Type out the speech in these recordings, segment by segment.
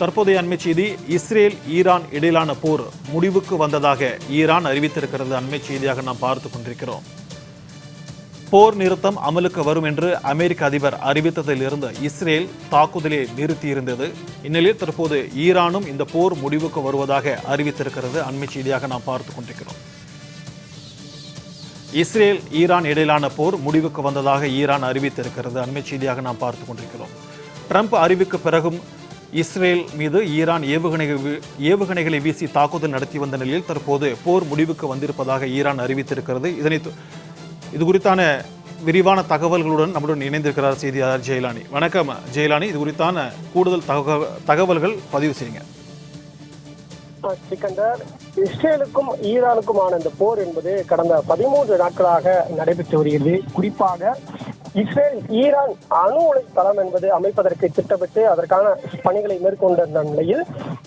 தற்போதைய அண்மை செய்தி இஸ்ரேல் ஈரான் இடையிலான போர் முடிவுக்கு வந்ததாக ஈரான் அறிவித்திருக்கிறது. அண்மை செய்தியாக நாம் பார்த்து கொண்டிருக்கிறோம். போர் நிறுத்தம் அமலுக்கு வரும் என்று அமெரிக்க அதிபர் அறிவித்ததிலிருந்து இஸ்ரேல் தாக்குதலை நிறுத்தியிருந்தது. இந்நிலையில் தற்போது ஈரானும் இந்த போர் முடிவுக்கு வருவதாக அறிவித்திருக்கிறது. அண்மை செய்தியாக நாம் பார்த்து கொண்டிருக்கிறோம். இஸ்ரேல் ஈரான் இடையிலான போர் முடிவுக்கு வந்ததாக ஈரான் அறிவித்திருக்கிறது. அண்மை செய்தியாக நாம் பார்த்து கொண்டிருக்கிறோம். ட்ரம்ப் அறிவிக்கு பிறகும் இஸ்ரேல் மீது ஈரான் ஏவுகணைகள் ஏவுகணைகளை வீசி தாக்குதல் நடத்தி வந்த நிலையில் தற்போது போர் முடிவுக்கு வந்திருப்பதாக ஈரான் அறிவித்திருக்கிறது. இதனை இது குறித்தான விரிவான தகவல்களுடன் நம்முடன் இணைந்திருக்கிறார் செய்தியாளர் ஜெயலானி. வணக்கம் ஜெயலானி. இது குறித்தான கூடுதல் தகவல்கள் பதிவு செய்யுங்க. சிக்கந்தர் இஸ்ரேலுக்கும் ஈரானுக்குமான இந்த போர் என்பது கடந்த பதிமூன்று நாட்களாக நடைபெற்று வருகிறது. குறிப்பாக இஸ்ரேல் ஈரான் அணு உலை தளம் என்பது அமைப்பதற்கு திட்டமிட்டு அதற்கான பணிகளை மேற்கொண்டிருந்த நிலையில்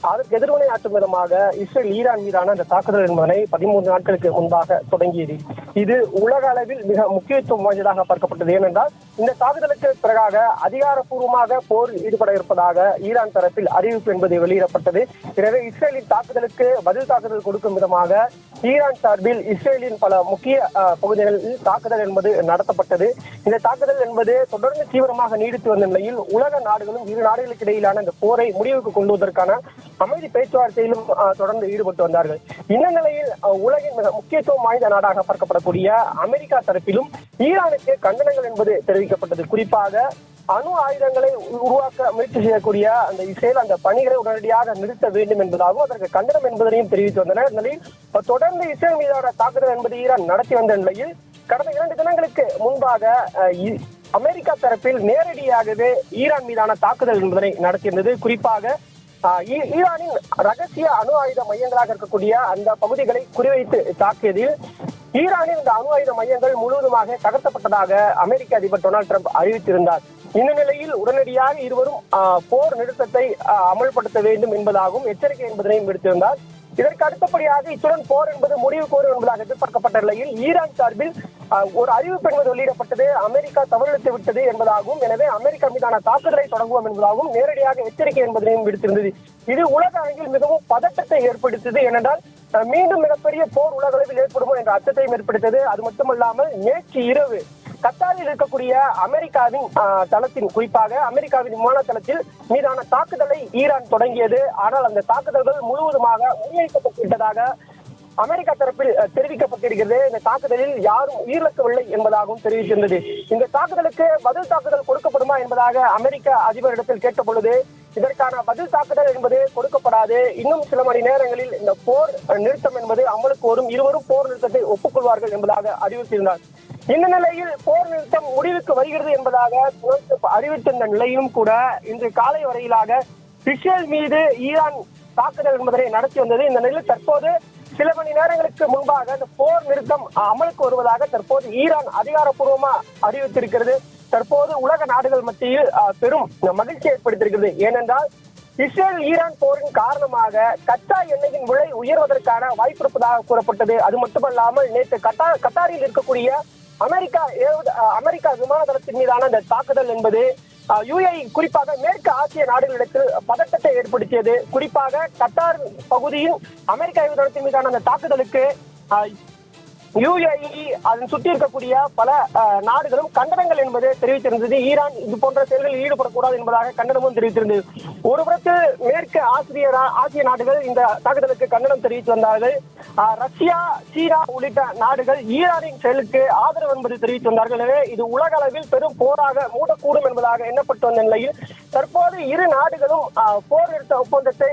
அதற்கு எதிர்வினை ஆற்றும் விதமாக இஸ்ரேல் ஈரான் மீதான அந்த தாக்குதல் என்பதனை பதிமூன்று நாட்களுக்கு முன்பாக தொடங்கியது. இது உலக அளவில் மிக முக்கியத்துவம் வாய்ந்ததாக பார்க்கப்பட்டது. ஏனென்றால் இந்த தாக்குதலுக்கு பிறகாக அதிகாரப்பூர்வமாக போர் ஈடுபட இருப்பதாக ஈரான் தரப்பில் அறிவிப்பு என்பது வெளியிடப்பட்டது. எனவே இஸ்ரேலின் தாக்குதலுக்கு பதில் தாக்குதல் கொடுக்கும் விதமாக ஈரான் சார்பில் இஸ்ரேலின் பல முக்கிய பகுதிகளில் தாக்குதல் என்பது நடத்தப்பட்டது. இந்த தாக்குதல் என்பது தொடர்ந்து தீவிரமாக நீடித்து வந்த நிலையில் உலக நாடுகளும் இரு நாடுகளுக்கு இடையிலான இந்த போரை முடிவுக்கு கொண்டுவதற்கான அமைதி பேச்சுவார்த்தையிலும் தொடர்ந்து ஈடுபட்டு வந்தார்கள். இந்த நிலையில் உலகின் மிக முக்கியத்துவம் வாய்ந்த நாடாக பார்க்கப்படக்கூடிய அமெரிக்கா தரப்பிலும் ஈரானுக்கு கண்டனங்கள் என்பது தெரிவிக்கப்பட்டது. குறிப்பாக அணு ஆயுதங்களை உருவாக்க முயற்சி செய்யக்கூடிய அந்த இசையில் அந்த பணிகளை உடனடியாக நிறுத்த வேண்டும் என்பதாகவும் அதற்கு கண்டனம் என்பதனையும் தெரிவித்து வந்தனர். நிலையில் தொடர்ந்து இஸ்ரேல் மீதான தாக்குதல் என்பது ஈரான் நடத்தி வந்த நிலையில் கடந்த இரண்டு தினங்களுக்கு முன்பாக அமெரிக்கா தரப்பில் நேரடியாகவே ஈரான் மீதான தாக்குதல் என்பதனை நடத்தியிருந்தது. குறிப்பாக ஈரானின் ரகசிய அணு ஆயுத மையங்களாக இருக்கக்கூடிய அந்த பகுதிகளை குறிவைத்து தாக்கியதில் ஈரானின் இந்த அணு ஆயுத மையங்கள் முழுவதுமாக தகர்த்தப்பட்டதாக அமெரிக்க அதிபர் டொனால்ட் ட்ரம்ப் அறிவித்திருந்தார். இந்த நிலையில் உடனடியாக இருவரும் போர் நிறுத்தத்தை அமல்படுத்த வேண்டும் என்பதாகவும் எச்சரிக்கை என்பதனையும் விடுத்திருந்தார். இதற்கு அடுத்தபடியாக இத்துடன் போர் என்பது முடிவு கோரும் என்பதாக எதிர்பார்க்கப்பட்ட நிலையில் ஈரான் சார்பில் ஒரு அறிவிப்பு என்பது வெளியிடப்பட்டது அமெரிக்கா தவறிழைத்து விட்டது என்பதாகவும் எனவே அமெரிக்கா மீதான தாக்குதலை தொடங்குவோம் என்பதாகவும் நேரடியாக எச்சரிக்கை என்பதையும் விடுத்திருந்தது. இது உலக அரங்கில் மிகவும் பதட்டத்தை ஏற்படுத்தியது ஏனென்றால் மீண்டும் மிகப்பெரிய போர் உலக அளவில் ஏற்படுமோ என்ற அச்சத்தையும் ஏற்படுத்தியது. அது மட்டுமல்லாமல் நேற்று இரவு கத்தாரில் இருக்கக்கூடிய அமெரிக்காவின் தளத்தின் குறிப்பாக அமெரிக்காவின் விமான தளத்தில் மீதான தாக்குதலை ஈரான் தொடங்கியது. ஆனால் அந்த தாக்குதல்கள் முழுவதுமாக முறியடிக்கப்பட்டு விட்டதாக அமெரிக்கா தரப்பில் தெரிவிக்கப்பட்டிருக்கிறது. இந்த தாக்குதலில் யாரும் உயிரிழக்கவில்லை என்பதாகவும் தெரிவித்திருந்தது இந்த தாக்குதலுக்கு பதில் தாக்குதல் கொடுக்கப்படுமா என்பதாக அமெரிக்க அதிபரிடத்தில் கேட்ட பொழுது இதற்கான பதில் தாக்குதல் என்பது கொடுக்கப்படாது. இன்னும் சில மணி நேரங்களில் இந்த போர் நிறுத்தம் என்பது அமலுக்கு வரும். இருவரும் போர் நிறுத்தத்தை ஒப்புக்கொள்வார்கள் என்பதாக அறிவித்திருந்தார் இந்த நிலையில் போர் நிறுத்தம் முடிவுக்கு வருகிறது என்பதாக அறிவித்திருந்த நிலையிலும் கூட இன்று காலை வரையிலாக இஸ்ரேல் மீது ஈரான் தாக்குதல் என்பதனை நடத்தி வந்தது. இந்த நிலையில் தற்போது சில மணி நேரங்களுக்கு முன்பாக இந்த போர் நிறுத்தம் அமலுக்கு வருவதாக தற்போது ஈரான் அதிகாரப்பூர்வமா அறிவித்திருக்கிறது. தற்போது உலக நாடுகள் மத்தியில் பெரும் மகிழ்ச்சி ஏற்படுத்தியிருக்கிறது. ஏனென்றால் இஸ்ரேல் ஈரான் போரின் காரணமாக கச்சா எண்ணெயின் விலை உயர்வதற்கான வாய்ப்பு இருப்பதாக கூறப்பட்டது. அது மட்டுமல்லாமல் நேற்று கட்டா கட்டாரில் இருக்கக்கூடிய அமெரிக்கா அமெரிக்கா விமான தளத்தின் மீதான இந்த தாக்குதல் என்பது யுஏஇ குறிப்பாக மேற்கு ஆசிய நாடுகளிடத்தில் பதட்டத்தை ஏற்படுத்தியது. குறிப்பாக கட்டார் பகுதியில் அமெரிக்க ஏவுதளத்தின் மீதான அந்த தாக்குதலுக்கு யுஏஇ அதன் சுற்றி இருக்கக்கூடிய பல நாடுகளும் கண்டனங்கள் என்பது தெரிவித்திருந்தது. ஈரான் இது போன்ற செயல்களில் ஈடுபடக்கூடாது என்பதாக கண்டனமும் தெரிவித்திருந்தது. ஒரு புறத்தில் மேற்கு ஆசிரிய ஆசிய நாடுகள் இந்த தாக்குதலுக்கு கண்டனம் தெரிவித்து வந்தார்கள். ரஷ்யா சீனா உள்ளிட்ட நாடுகள் ஈரானின் செயலுக்கு ஆதரவு என்பது தெரிவித்து வந்தார்கள். எனவே இது உலக அளவில் பெரும் போராக மூடக்கூடும் என்பதாக எண்ணப்பட்டு வந்த நிலையில் தற்போது இரு நாடுகளும் போர் நிறுத்த ஒப்பந்தத்தை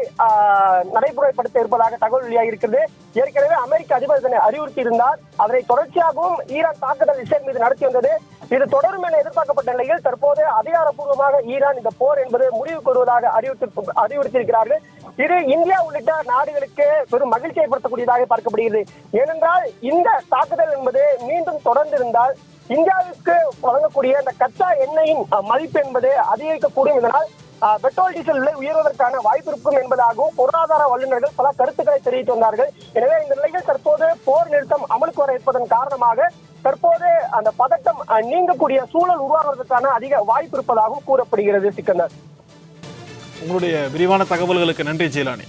நடைமுறைப்படுத்த இருப்பதாக தகவல் வெளியாகி இருக்கிறது ஏற்கனவே அமெரிக்க அதிபர் இதனை அறிவுறுத்தி இருந்தார் அதனை தொடர்ச்சியாகவும் ஈரான் தாக்குதல் இஸ்ரேல் மீது நடத்தி வந்தது. இது தொடரும் என எதிர்பார்க்கப்பட்ட நிலையில் தற்போது அதிகாரப்பூர்வமாக ஈரான் இந்த போர் என்பது முடிவுக்கு வருவதாக அறிவித்து அறிவுறுத்தியிருக்கிறார்கள். இது இந்தியா உள்ளிட்ட நாடுகளுக்கு பெரும் மகிழ்ச்சி ஏற்படுத்தக்கூடியதாக பார்க்கப்படுகிறது. ஏனென்றால் இந்த தாக்குதல் என்பது மீண்டும் தொடர்ந்திருந்தால் இந்தியாவிற்கு வழங்கக்கூடிய அந்த கச்சா எண்ணெயின் மதிப்பு என்பது அதிகரிக்கக்கூடும் இதனால் பெட்ரோல் டீசல் விலை உயர்வதற்கான வாய்ப்பு இருக்கும் என்பதாகவும் பொருளாதார வல்லுநர்கள் பல கருத்துக்களை தெரிவித்து வந்தார்கள். எனவே இந்த நிலையில் தற்போது போர் நிறுத்தம் அமலுக்கு வர இருப்பதன் காரணமாக தற்போது அந்த பதட்டம் நீங்கக்கூடிய சூழல் உருவாகுவதற்கான அதிக வாய்ப்பு இருப்பதாகவும் கூறப்படுகிறது சிக்கந்தர். உங்களுடைய விரிவான தகவல்களுக்கு நன்றி ஜெயலானி.